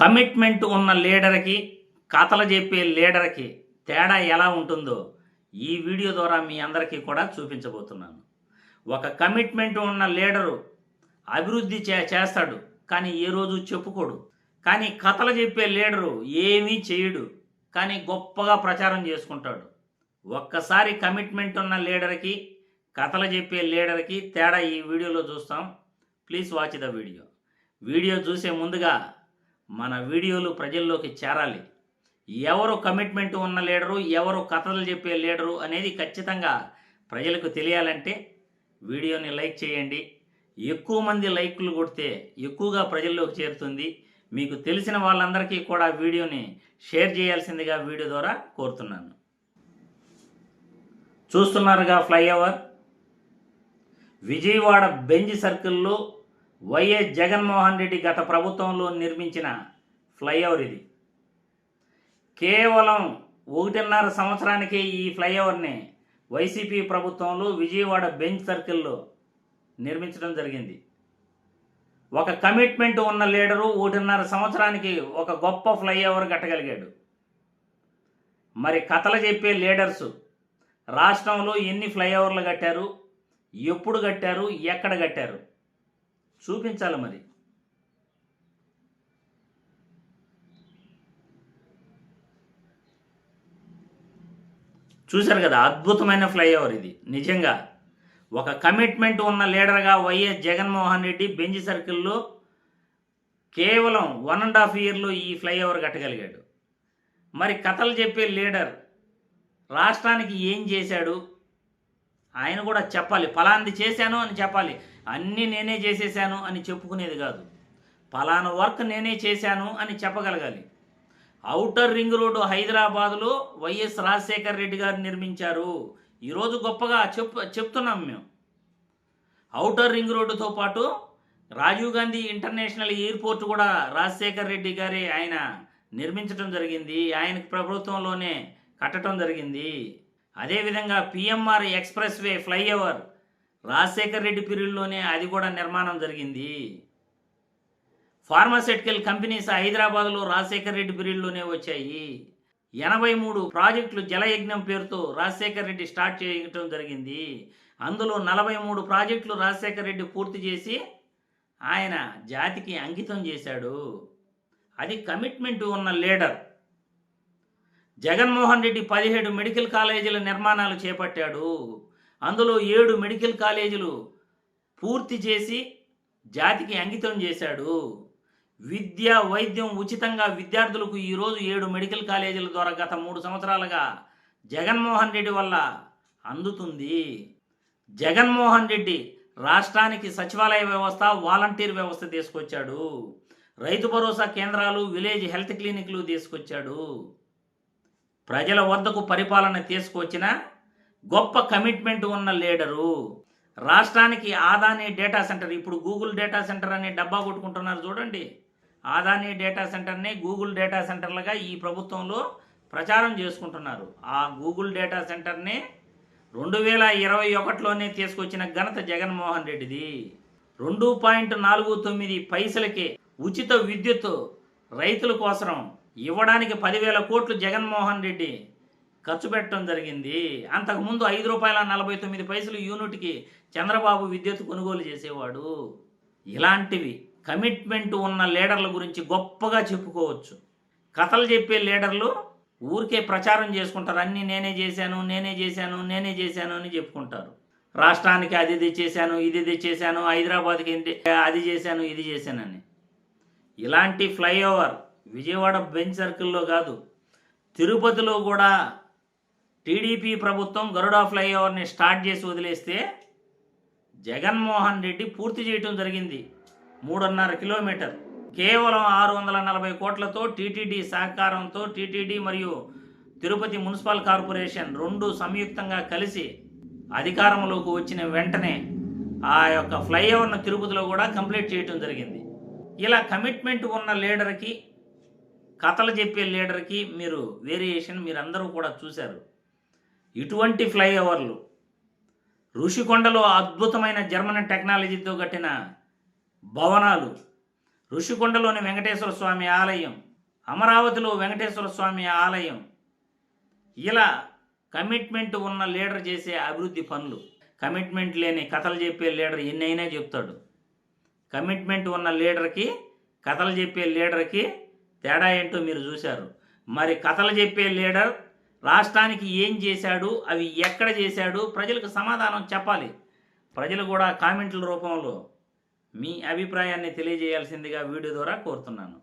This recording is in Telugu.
కమిట్మెంట్ ఉన్న లీడర్కి కథలు చెప్పే లీడర్కి తేడా ఎలా ఉంటుందో ఈ వీడియో ద్వారా మీ అందరికీ కూడా చూపించబోతున్నాను. ఒక కమిట్మెంట్ ఉన్న లీడరు అభివృద్ధి చే చేస్తాడు కానీ ఏ రోజు చెప్పుకోడు. కానీ కథలు చెప్పే లీడరు ఏమీ చేయడు కానీ గొప్పగా ప్రచారం చేసుకుంటాడు. ఒక్కసారి కమిట్మెంట్ ఉన్న లీడర్కి కథలు చెప్పే లీడర్కి తేడా ఈ వీడియోలో చూస్తాం. Please watch the video. Video చూసే ముందుగా మన వీడియోలు ప్రజల్లోకి చేరాలి. ఎవరు కమిట్మెంట్ ఉన్న లీడరు ఎవరు కథలు చెప్పే లీడరు అనేది ఖచ్చితంగా ప్రజలకు తెలియాలంటే వీడియోని లైక్ చేయండి. ఎక్కువ మంది లైక్లు కొడితే ఎక్కువగా ప్రజల్లోకి చేరుతుంది. మీకు తెలిసిన వాళ్ళందరికీ కూడా వీడియోని షేర్ చేయాల్సిందిగా వీడియో ద్వారా కోరుతున్నాను. చూస్తున్నారుగా ఫ్లైఓవర్. విజయవాడ బెంజ్ సర్కిల్లో వైఎస్ జగన్మోహన్ రెడ్డి గత ప్రభుత్వంలో నిర్మించిన ఫ్లైఓవర్ ఇది. కేవలం ఒకటిన్నర సంవత్సరానికే ఈ ఫ్లైఓవర్ని వైసీపీ ప్రభుత్వంలో విజయవాడ బెంచ్ సర్కిల్లో నిర్మించడం జరిగింది. ఒక కమిట్మెంట్ ఉన్న లీడరు ఒకటిన్నర సంవత్సరానికి ఒక గొప్ప ఫ్లైఓవర్ కట్టగలిగాడు. మరి కథలు చెప్పే లీడర్స్ రాష్ట్రంలో ఎన్ని ఫ్లైఓవర్లు కట్టారు ఎప్పుడు కట్టారు ఎక్కడ కట్టారు? చూపించాలి మరి. చూశారు కదా అద్భుతమైన ఫ్లైఓవర్ ఇది. నిజంగా ఒక కమిట్మెంట్ ఉన్న లీడర్గా వైఎస్ జగన్మోహన్ రెడ్డి బెంజ్ సర్కిల్లో కేవలం వన్ అండ్ హాఫ్ ఇయర్లో ఈ ఫ్లైఓవర్ కట్టగలిగాడు. మరి కథలు చెప్పే లీడర్ రాష్ట్రానికి ఏం చేశాడు? ఆయన కూడా చెప్పాలి ఫలాంది చేశాను అని చెప్పాలి. అన్నీ నేనే చేసేసాను అని చెప్పుకునేది కాదు. ఫలానా వర్క్ నేనే చేశాను అని చెప్పగలగాలి. అవుటర్ రింగ్ రోడ్డు హైదరాబాదులో వైఎస్ రాజశేఖర్ రెడ్డి గారు నిర్మించారు. ఈరోజు గొప్పగా చెప్ చెప్తున్నాం మేము. అవుటర్ రింగ్ రోడ్డుతో పాటు రాజీవ్ గాంధీ ఇంటర్నేషనల్ ఎయిర్పోర్ట్ కూడా రాజశేఖర్ రెడ్డి గారే ఆయన నిర్మించడం జరిగింది. ఆయనకు ప్రభుత్వంలోనే కట్టడం జరిగింది. అదేవిధంగా PMR expressway flyover Rajasekhar Reddy పీరియడ్లోనే అది కూడా నిర్మాణం జరిగింది. ఫార్మాసిటికల్ కంపెనీస్ హైదరాబాద్లో రాజశేఖర్ రెడ్డి పీరియడ్లోనే వచ్చాయి. ఎనభై మూడు ప్రాజెక్టులు జలయజ్ఞం పేరుతో రాజశేఖర్ రెడ్డి స్టార్ట్ చేయటం జరిగింది. అందులో నలభై మూడు ప్రాజెక్టులు రాజశేఖర్ రెడ్డి పూర్తి చేసి ఆయన జాతికి అంకితం చేశాడు. అది కమిట్మెంట్ ఉన్న లీడర్. జగన్మోహన్ రెడ్డి పదిహేడు మెడికల్ కాలేజీల నిర్మాణాలు చేపట్టాడు. అందులో ఏడు మెడికల్ కాలేజీలు పూర్తి చేసి జాతికి అంకితం చేశాడు. విద్య వైద్యం ఉచితంగా విద్యార్థులకు ఈరోజు ఏడు మెడికల్ కాలేజీల ద్వారా గత మూడు సంవత్సరాలుగా జగన్మోహన్ రెడ్డి వల్ల అందుతుంది. జగన్మోహన్ రెడ్డి రాష్ట్రానికి సచివాలయ వ్యవస్థ వాలంటీర్ వ్యవస్థ తీసుకొచ్చాడు. రైతు భరోసా కేంద్రాలు విలేజ్ హెల్త్ క్లినిక్లు తీసుకొచ్చాడు. ప్రజల వద్దకు పరిపాలన తీసుకొచ్చిన గొప్ప కమిట్మెంట్ ఉన్న లీడరు. రాష్ట్రానికి ఆదాని డేటా సెంటర్ ఇప్పుడు గూగుల్ డేటా సెంటర్ అనే డబ్బా కొట్టుకుంటున్నారు చూడండి. ఆదాని డేటా సెంటర్ని గూగుల్ డేటా సెంటర్లుగా ఈ ప్రభుత్వంలో ప్రచారం చేసుకుంటున్నారు. ఆ గూగుల్ డేటా సెంటర్ని రెండు వేల ఇరవై ఒకటిలోనే తీసుకొచ్చిన ఘనత జగన్మోహన్ రెడ్డిది. రెండు పాయింట్ నాలుగు తొమ్మిది పైసలకే ఉచిత విద్యుత్ రైతుల కోసం ఇవ్వడానికి పదివేల కోట్లు జగన్మోహన్ రెడ్డి ఖర్చు పెట్టడం జరిగింది. అంతకుముందు ఐదు రూపాయల నలభై తొమ్మిది పైసలు యూనిట్కి చంద్రబాబు విద్యుత్ కొనుగోలు చేసేవాడు. ఇలాంటివి కమిట్మెంట్ ఉన్న లీడర్ల గురించి గొప్పగా చెప్పుకోవచ్చు. కథలు చెప్పే లీడర్లు ఊరికే ప్రచారం చేసుకుంటారు. అన్నీ నేనే చేశాను నేనే చేశాను నేనే చేశాను అని చెప్పుకుంటారు. రాష్ట్రానికి అది ఇది చేశాను ఇది ఇది చేశాను హైదరాబాద్కి ఏంటి అది చేశాను ఇది చేశానని. ఇలాంటి ఫ్లైఓవర్ విజయవాడ బెంచ్ సర్కిల్లో కాదు. తిరుపతిలో కూడా టీడీపీ ప్రభుత్వం గరుడా ఫ్లైఓవర్ని స్టార్ట్ చేసి వదిలేస్తే జగన్మోహన్ రెడ్డి పూర్తి చేయటం జరిగింది. మూడున్నర కిలోమీటర్. కేవలం ఆరు వందల నలభై కోట్లతో టీటీడీ సహకారంతో టీటీడీ మరియు తిరుపతి మున్సిపల్ కార్పొరేషన్ రెండు సంయుక్తంగా కలిసి అధికారంలోకి వచ్చిన వెంటనే ఆ యొక్క ఫ్లైఓవర్ను తిరుపతిలో కూడా కంప్లీట్ చేయటం జరిగింది. ఇలా కమిట్మెంట్ ఉన్న లీడర్కి కథలు చెప్పే లీడర్కి మీరు వేరియేషన్ మీరు అందరూ కూడా చూశారు. ఇటువంటి ఫ్లైఓవర్లు ఋషికొండలో అద్భుతమైన జర్మన్ టెక్నాలజీతో కట్టిన భవనాలు ఋషికొండలోని వెంకటేశ్వర స్వామి ఆలయం అమరావతిలో వెంకటేశ్వర స్వామి ఆలయం ఇలా కమిట్మెంట్ ఉన్న లీడర్ చేసే అభివృద్ధి పనులు. కమిట్మెంట్ లేని కథలు చెప్పే లీడర్ ఎన్నైనా చెప్తాడు. కమిట్మెంట్ ఉన్న లీడర్కి కథలు చెప్పే లీడర్కి తేడా ఏంటో మీరు చూశారు. మరి కథలు చెప్పే లీడర్ రాష్ట్రానికి ఏం చేశాడు అవి ఎక్కడ చేశాడు ప్రజలకు సమాధానం చెప్పాలి. ప్రజలు కూడా కామెంట్ల రూపంలో మీ అభిప్రాయాన్ని తెలియజేయాల్సిందిగా వీడియో ద్వారా కోరుతున్నాను.